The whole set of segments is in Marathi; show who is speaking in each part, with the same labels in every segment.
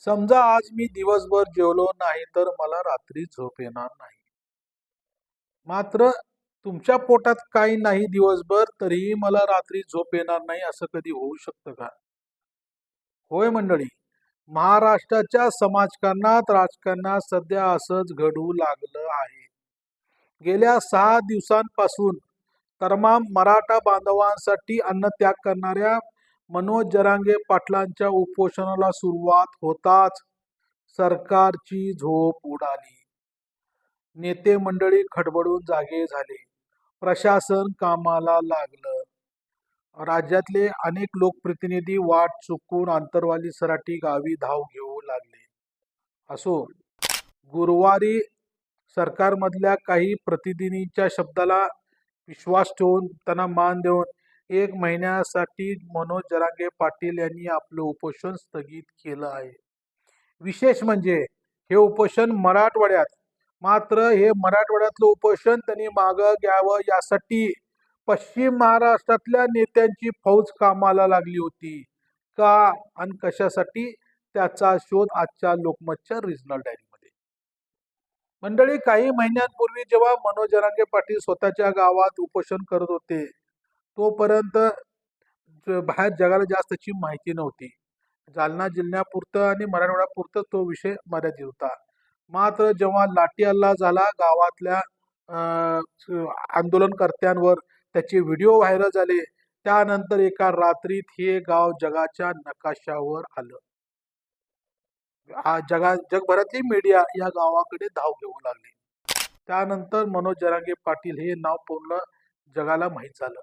Speaker 1: समजा आज मी दिवसभर जेवलो नाही तर मला रात्री झोप येणार नाही. मात्र तुमच्या पोटात काही नाही दिवसभर तरीही मला रात्री झोप येणार नाही असं कधी होऊ शकतं का? होय मंडळी महाराष्ट्राच्या समाजकारणात राजकारणात सध्या असंच घडू लागलं आहे. गेल्या सहा दिवसांपासून तमाम मराठा बांधवांसाठी अन्नत्याग करणाऱ्या मनोज जरांगे पाटलांच्या उपोषणाला सुरुवात होताच सरकारची झोप उडाली. नेते मंडळी खडबडून जागे झाले. प्रशासन कामाला लागलं. राज्यातले अनेक लोकप्रतिनिधी वाट चुकून आंतरवाली सराठी गावी धाव घेऊ लागले. असो गुरुवारी सरकारमधल्या काही प्रतिनिधींच्या शब्दाला विश्वास ठेवून त्यांना मान देऊन एक महिन्यासाठी मनोज जरांगे पाटील यांनी आपलं उपोषण स्थगित केलं आहे. विशेष म्हणजे हे उपोषण मराठवाड्यात मात्र हे मराठवाड्यातलं उपोषण त्यांनी मागं घ्यावं यासाठी पश्चिम महाराष्ट्रातल्या नेत्यांची फौज कामाला लागली होती. का आणि कशासाठी? त्याचा शोध आजच्या लोकमतच्या रिजनल डायरीमध्ये. मंडळी काही महिन्यांपूर्वी जेव्हा मनोज जरांगे पाटील स्वतःच्या गावात उपोषण करत होते तोपर्यंत ज- बाहेर जगाला जास्तची माहिती नव्हती. जालना जिल्ह्यापुरतं आणि मराठवाड्यापुरतं तो विषय मर्यादित होता. मात्र जेव्हा लाठी हल्ला झाला गावातल्या आंदोलनकर्त्यांवर त्याचे व्हिडिओ व्हायरल झाले त्यानंतर एका रात्रीत हे गाव जगाच्या नकाशावर आलं. जगा जगभरातली मीडिया या गावाकडे धाव घेऊ लागली. त्यानंतर मनोज जरांगे पाटील हे नाव पूर्ण जगाला माहीत झालं.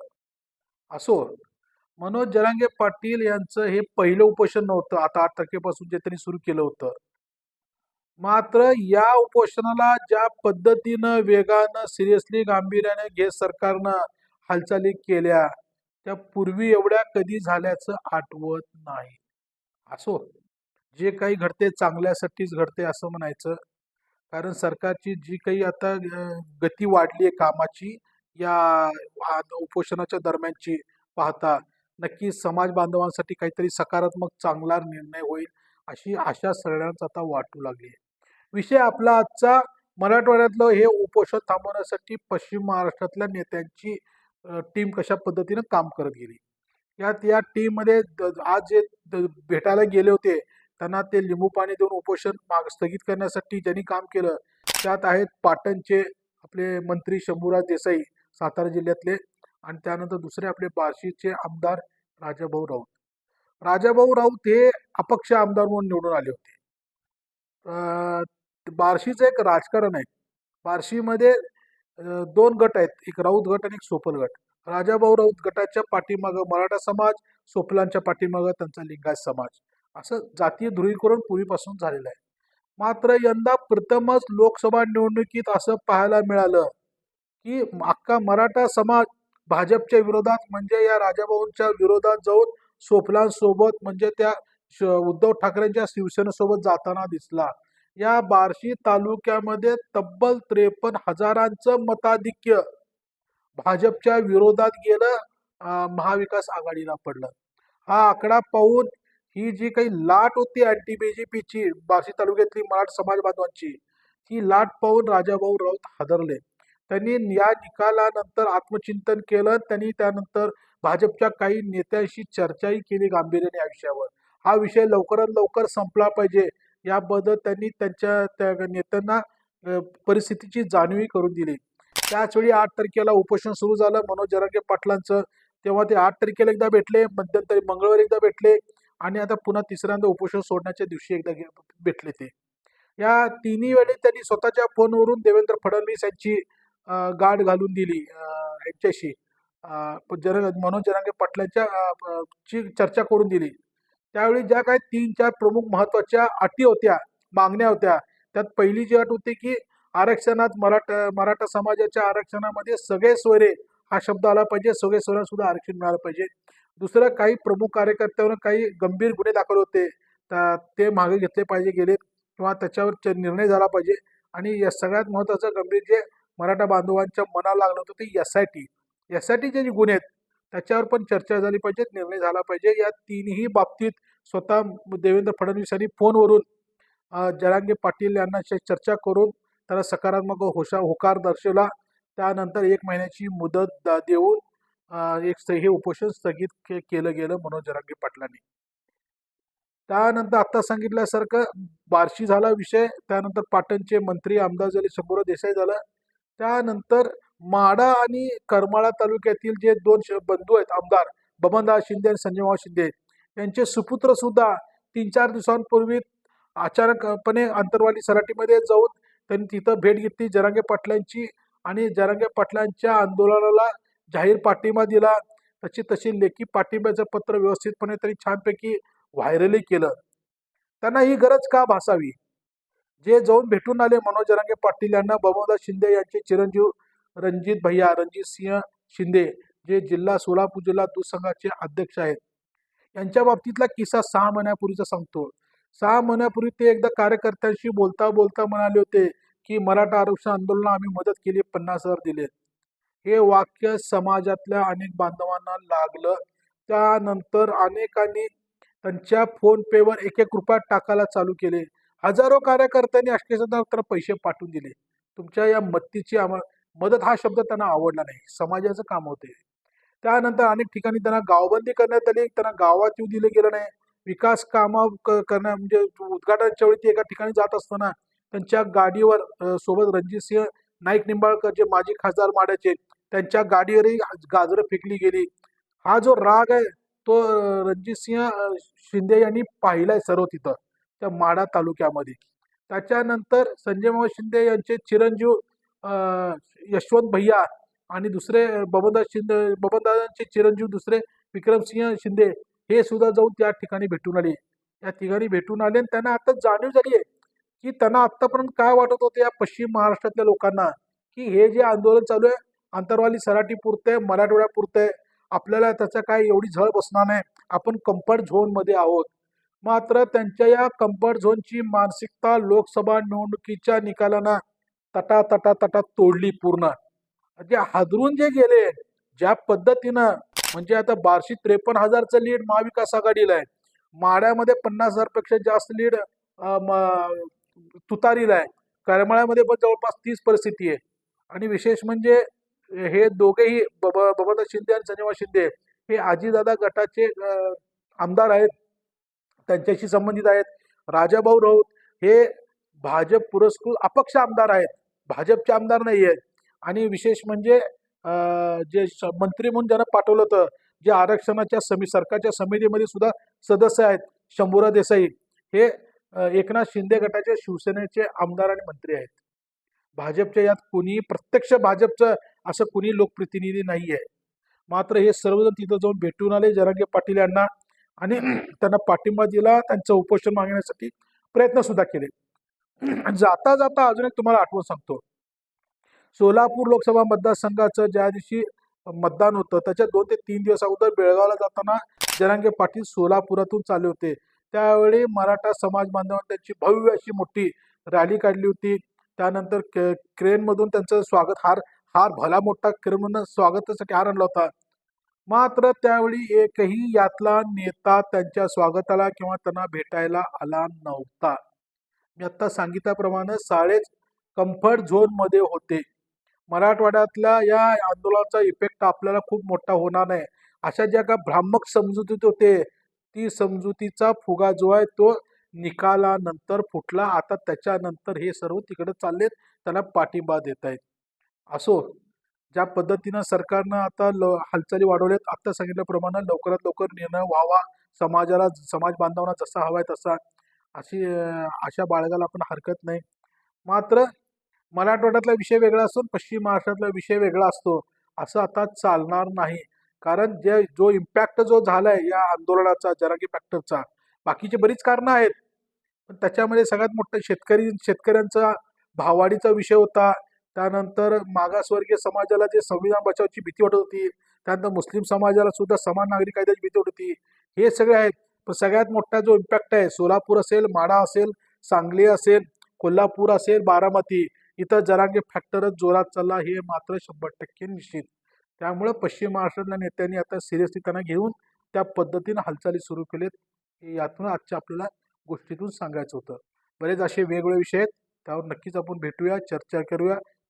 Speaker 1: असो. मनोज जरांगे पाटील यांचं हे पहिलं उपोषण नव्हतं. आता आठ तारखेपासून जे त्यांनी सुरू केलं होतं. मात्र या उपोषणाला ज्या पद्धतीनं वेगानं सिरियसली गांभीर्याने घेत सरकारनं हालचाली केल्या त्या पूर्वी एवढ्या कधी झाल्याचं आठवत नाही. असो. जे काही घडते चांगल्यासाठीच घडते असं म्हणायचं. कारण सरकारची जी काही आता गती वाढली आहे कामाची या उपोषणाच्या दरम्यानची पाहता नक्की समाज बांधवांसाठी काहीतरी सकारात्मक चांगला निर्णय होईल अशी आशा सगळ्यांच आता वाटू लागली आहे. विषय आपला आजचा मराठवाड्यातलं हे उपोषण थांबवण्यासाठी पश्चिम महाराष्ट्रातल्या नेत्यांची टीम कशा पद्धतीनं काम करत गेली? यात या टीममध्ये द- आज जे द- भेटायला गेले होते त्यांना ते लिंबू पाणी देऊन उपोषण माग स्थगित करण्यासाठी ज्यांनी काम केलं त्यात आहेत पाटणचे आपले मंत्री शंभूराज देसाई सातारा जिल्ह्यातले आणि त्यानंतर दुसरे आपले बार्शीचे आमदार राजाभाऊ राऊत. राजाभाऊ राऊत हे अपक्ष आमदार म्हणून निवडून आले होते. बार्शीचं एक राजकारण आहे. बार्शीमध्ये दोन गट आहेत. एक राऊत गट आणि एक सोपल गट. राजाभाऊ राऊत गटाच्या पाठीमागं मराठा समाज सोपलांच्या पाठीमागं त्यांचा लिंगायत समाज. असं जातीय ध्रुवीकरण पूर्वीपासून झालेलं आहे. मात्र यंदा प्रथमच लोकसभा निवडणुकीत असं पाहायला मिळालं की अख्खा मराठा समाज भाजपच्या विरोधात म्हणजे या राजाभाऊंच्या विरोधात जाऊन सोपलांसोबत म्हणजे त्या श- उद्धव ठाकरेंच्या शिवसेनेसोबत जाताना दिसला. या बार्शी तालुक्यामध्ये तब्बल त्रेपन्न हजारांचं मताधिक्य भाजपच्या विरोधात गेलं महाविकास आघाडीला पडलं. हा आकडा पाहून ही जी काही लाट होती अँटी बीजेपीची बार्शी तालुक्यातली मराठा समाज बांधवांची ती लाट पाहून राजाभाऊ राऊत हादरले. त्यांनी या निकालानंतर आत्मचिंतन केलं. त्यांनी त्यानंतर भाजपच्या काही नेत्यांशी चर्चाही केली गांभीर्याने या विषयावर. हा विषय लवकरात लवकर संपला पाहिजे. याबद्दल त्यांनी त्यांच्या त्या नेत्यांना परिस्थितीची जाणीवही करून दिली. त्याचवेळी आठ तारखेला उपोषण सुरू झालं. मनोज जरांगे पाटलांचं. तेव्हा ते आठ तारखेला एकदा भेटले. मध्यंतरी मंगळवारी एकदा भेटले. आणि आता पुन्हा तिसऱ्यांदा उपोषण सोडण्याच्या दिवशी एकदा भेटले ते. या तिन्ही वेळी त्यांनी स्वतःच्या फोनवरून देवेंद्र फडणवीस यांची गाठ घालून दिली अ, यांच्याशी. जर मनोज जरांगे पाटलांच्या ची चर्चा करून दिली. त्यावेळी ज्या काही तीन चार प्रमुख महत्त्वाच्या अटी होत्या मागण्या होत्या त्यात पहिली जी अट होती की आरक्षणात मराठा मराठा समाजाच्या आरक्षणामध्ये सगळे सोयरे हा शब्द आला पाहिजे सगळे सोयरे सुद्धा आरक्षण मिळालं पाहिजे. दुसरं काही प्रमुख कार्यकर्त्यावर काही गंभीर गुन्हे दाखल होते तर ते मागे घेतले पाहिजे गेले किंवा त्याच्यावर च- निर्णय झाला पाहिजे. आणि या सगळ्यात महत्त्वाचं गंभीर जे मराठा बांधवांच्या मनाला लागलं होतं ते S I T S I टीचे जे गुन्हे आहेत त्याच्यावर पण चर्चा झाली पाहिजे निर्णय झाला पाहिजे. या तिन्ही बाबतीत स्वतः देवेंद्र फडणवीस यांनी फोनवरून जरांगे पाटील यांना चर्चा करून त्याला सकारात्मक होशा होकार दर्शवला. त्यानंतर एक महिन्याची मुदत देऊन एक हे उपोषण स्थगित के- केलं गेलं मनोज जरांगे पाटलांनी. त्यानंतर आत्ता सांगितल्यासारखं बार्शी झाला विषय. त्यानंतर पाटणचे मंत्री आमदार झाले शंभूराव देसाई झालं. त्यानंतर माडा आणि करमाळा तालुक्यातील जे दोन श- बंधू आहेत आमदार बबनदास शिंदे आणि संजयभाऊ शिंदे यांचे सुपुत्र सुद्धा तीन चार दिवसांपूर्वी अचानकपणे अंतरवाली सराटीमध्ये जाऊन त्यांनी तिथं भेट घेतली. जरांगे पाटलांची आणि जरांगे पाटलांच्या आंदोलनाला जाहीर पाठिंबा दिला. तशी तशी लेखी पाठिंब्याचं पत्र व्यवस्थितपणे त्यांनी छानपैकी व्हायरलही केलं. त्यांना ही गरज का भासावी? जे जाऊन भेटून आले मनोज जरांगे पाटील यांना बबनदास शिंदे यांचे चिरंजीव रणजित भैया रणजित सिंह शिंदे जे जिल्हा सोलापूर जिल्हा दूधसंघाचे अध्यक्ष आहेत. यांच्या बाबतीतला किस्सा सहा महिन्यापूर्वीचा सांगतो. सहा महिन्यापूर्वी ते एकदा कार्यकर्त्यांशी बोलता बोलता म्हणाले होते की मराठा आरक्षण आंदोलनाला आम्ही मदत केली पन्नास हजार दिले. हे वाक्य समाजातल्या अनेक बांधवांना लागलं. त्यानंतर अनेकांनी त्यांच्या फोन पेवर एक एक रुपयात टाकायला चालू केले. हजारो कार्यकर्त्यांनी अष्टकेसंदर पैसे पाठवून दिले. तुमच्या या मदतीची आम्हाला मदत हा शब्द त्यांना आवडला नाही. समाजाचं काम होते. त्यानंतर अनेक ठिकाणी त्यांना गावबंदी करण्यात आली. त्यांना गावात येऊ दिलं गेलं नाही. विकास कामा क- करण्या म्हणजे उद्घाटनाच्या वेळी ते एका ठिकाणी जात असताना त्यांच्या गाडीवर सोबत सोबत रणजितसिंह नाईक निंबाळकर जे माजी खासदार माड्याचे त्यांच्या गाडीवरही गाजरं फेकली गेली. हा जो राग आहे तो रणजित रणजितसिंह शिंदे यांनी पाहिलाय सर्व तिथं. त्या माडा तालुक्यामध्ये. त्याच्यानंतर संजय मामा शिंदे यांचे चिरंजीव यशवंत भैया आणि दुसरे बबनदास शिंदे बबनदादांचे चिरंजीव दुसरे विक्रमसिंह शिंदे हे सुद्धा जाऊन त्या ठिकाणी भेटून आले. या ठिकाणी भेटून आले आणि त्यांना आता जाणीव झाली आहे की त्यांना आत्तापर्यंत काय वाटत होतं या पश्चिम महाराष्ट्रातल्या लोकांना की हे जे आंदोलन चालू आहे आंतरवाली सराटी पुरते मराठवाड्या आहे आपल्याला त्याचा काय एवढी झळ बसणार नाही आपण कम्फर्ट झोनमध्ये आहोत. मात्र त्यांच्या या कम्फर्ट झोनची मानसिकता लोकसभा निवडणुकीच्या निकालांना तटा तटा तटा तोडली पूर्ण. जे हादरून जे गेले ज्या पद्धतीनं म्हणजे आता बारशे त्रेपन्न हजारचं लीड महाविकास आघाडीला आहे. माड्यामध्ये पन्नास हजारपेक्षा जास्त लीड तुतारीला आहे. करमाळ्यामध्ये पण जवळपास तीस परिस्थिती आहे. आणि विशेष म्हणजे हे दोघेही बब बबनदास शिंदे आणि संजयवा शिंदे हे आजीदादा गटाचे आमदार आहेत. त्यांच्याशी संबंधित आहेत. राजाभाऊ राऊत हे भाजप पुरस्कृत अपक्ष आमदार आहेत. भाजपचे आमदार नाही आहेत आणि विशेष म्हणजे जे श- मंत्री म्हणून ज्यांना पाठवलं होतं जे आरक्षणाच्या समी सरकारच्या समितीमध्ये सुद्धा सदस्य आहेत शंभूरा देसाई हे एकनाथ शिंदे गटाच्या शिवसेनेचे आमदार आणि मंत्री आहेत. भाजपच्या यात कुणी प्रत्यक्ष भाजपचं असं कुणी लोकप्रतिनिधी नाही आहे मात्र हे सर्वजण तिथं जाऊन भेटून आले. जरांगे पाटील यांना आणि त्यांना पाठिंबा दिला त्यांचं उपोषण मागण्यासाठी प्रयत्न सुद्धा केले. जाता जाता अजून एक तुम्हाला आठवण सांगतो. सोलापूर लोकसभा मतदारसंघाचं ज्या दिवशी मतदान होतं त्याच्या दोन ते तीन दिवस अगोदर बेळगावला जाताना जरांगे पाटील सोलापुरातून चालले होते. त्यावेळी मराठा समाज बांधवांनी त्यांची भव्य अशी मोठी रॅली काढली होती. त्यानंतर क्रेनमधून त्यांचं स्वागत हार हार भला मोठा क्रेनमधून स्वागतासाठी हार आणला होता. मात्र त्यावेळी एकही यातला नेता त्यांच्या स्वागताला किंवा त्यांना भेटायला आला नव्हता. मी आत्ता सांगितल्याप्रमाणे साळेच कम्फर्ट झोनमध्ये होते. मराठवाड्यातल्या या आंदोलनाचा इफेक्ट आपल्याला खूप मोठा होणार नाही अशा ज्या का भ्रामक समजुतीत होते ती समजुतीचा फुगा जो आहे तो निकालानंतर फुटला. आता त्याच्यानंतर हे सर्व तिकडे चाललेत त्याला पाठिंबा देत आहेत असो. ज्या पद्धतीनं सरकारनं आता ल हालचाली वाढवल्यात आत्ता सांगितल्याप्रमाणे लवकरात लवकर निर्णय व्हावा समाजाला समाज बांधवांना जसा हवा आहे तसा. अशी अशा आशा बाळगायला आपण हरकत नाही. मात्र मराठवाड्यातला विषय वेगळा असून पश्चिम महाराष्ट्रातला विषय वेगळा असतो असं आता चालणार नाही. कारण जे जो इम्पॅक्ट जो झालाय या आंदोलनाचा जरांगी फॅक्टरचा बाकीचे बरीच कारणं आहेत. पण त्याच्यामध्ये सगळ्यात मोठं शेतकरी शेतकऱ्यांचा भाववाढीचा विषय होता. त्यानंतर मागासवर्गीय समाजाला जे संविधान बचावची भीती वाटत होती त्यानंतर मुस्लिम समाजाला सुद्धा समान नागरी कायद्याची भीती वाटत होती. हे सगळे आहेत. पण सगळ्यात मोठा जो इम्पॅक्ट आहे सोलापूर असेल माडा असेल सांगली असेल कोल्हापूर असेल बारामती इथं जरांगे फॅक्टरच जोरात चालला हे मात्र शंभर टक्के निश्चित. त्यामुळे पश्चिम महाराष्ट्रातल्या नेत्यांनी आता सिरियसली त्यांना घेऊन त्या पद्धतीनं हालचाली सुरू केलेत हे यातून आजच्या आपल्याला गोष्टीतून सांगायचं होतं. बरेच असे वेगवेगळे विषय आहेत त्यावर नक्कीच आपण भेटूया चर्चा करूया.